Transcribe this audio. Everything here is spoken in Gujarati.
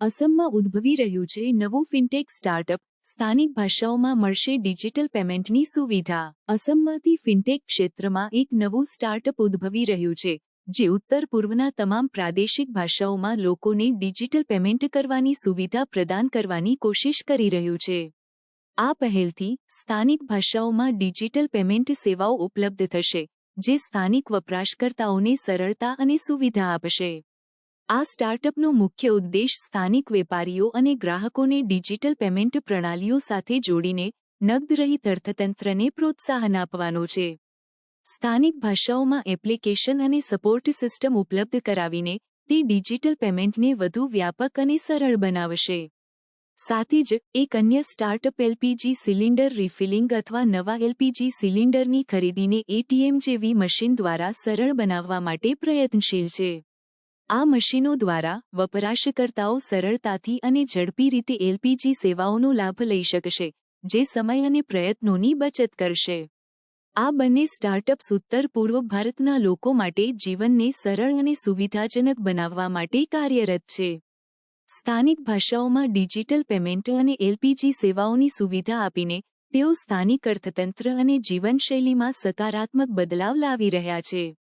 અસમમાં ઉદ્ભવી રહ્યું છે, નવું ફિનટેક સ્ટાર્ટઅપ સ્થાનિક ભાષાઓમાં મળશે ડિજિટલ પેમેન્ટની સુવિધા. અસમમાંથી ફિનટેક ક્ષેત્રમાં એક નવું સ્ટાર્ટઅપ ઉદ્ભવી રહ્યું છે, જે ઉત્તર પૂર્વના તમામ પ્રાદેશિક ભાષાઓમાં લોકોને ડિજિટલ પેમેન્ટ કરવાની સુવિધા પ્રદાન કરવાની કોશિશ કરી રહ્યું છે. આ પહેલથી સ્થાનિક ભાષાઓમાં ડિજિટલ પેમેન્ટ સેવાઓ ઉપલબ્ધ થશે, જે સ્થાનિક વપરાશકર્તાઓને સરળતા અને સુવિધા આપશે. આ સ્ટાર્ટઅપનો મુખ્ય ઉદ્દેશ સ્થાનિક વેપારીઓ અને ગ્રાહકોને ડિજિટલ પેમેન્ટ પ્રણાલીઓ સાથે જોડીને નગદરહિત અર્થતંત્રને પ્રોત્સાહન આપવાનો છે. સ્થાનિક ભાષાઓમાં એપ્લિકેશન અને સપોર્ટ સિસ્ટમ ઉપલબ્ધ કરાવીને તે ડિજિટલ પેમેન્ટને વધુ વ્યાપક અને સરળ બનાવશે. સાથે જ, એક અન્ય સ્ટાર્ટઅપ એલપીજી સિલિન્ડર રિફિલિંગ અથવા નવા એલપીજી સિલિન્ડરની ખરીદીને એટીએમ જેવી મશીન દ્વારા સરળ બનાવવા માટે પ્રયત્નશીલ છે. આ મશીનો દ્વારા વપરાશકર્તાઓ સરળતાથી અને ઝડપી રીતે એલપીજી સેવાઓનો લાભ લઈ શકશે, જે સમય અને પ્રયત્નોની બચત કરશે. આ બંને સ્ટાર્ટઅપ્સ ઉત્તર પૂર્વ ભારતના લોકો માટે જીવનને સરળ અને સુવિધાજનક બનાવવા માટે કાર્યરત છે. સ્થાનિક ભાષાઓમાં ડિજિટલ પેમેન્ટ અને એલપીજી સેવાઓની સુવિધા આપીને તેઓ સ્થાનિક અર્થતંત્ર અને જીવનશૈલીમાં સકારાત્મક બદલાવ લાવી રહ્યા છે.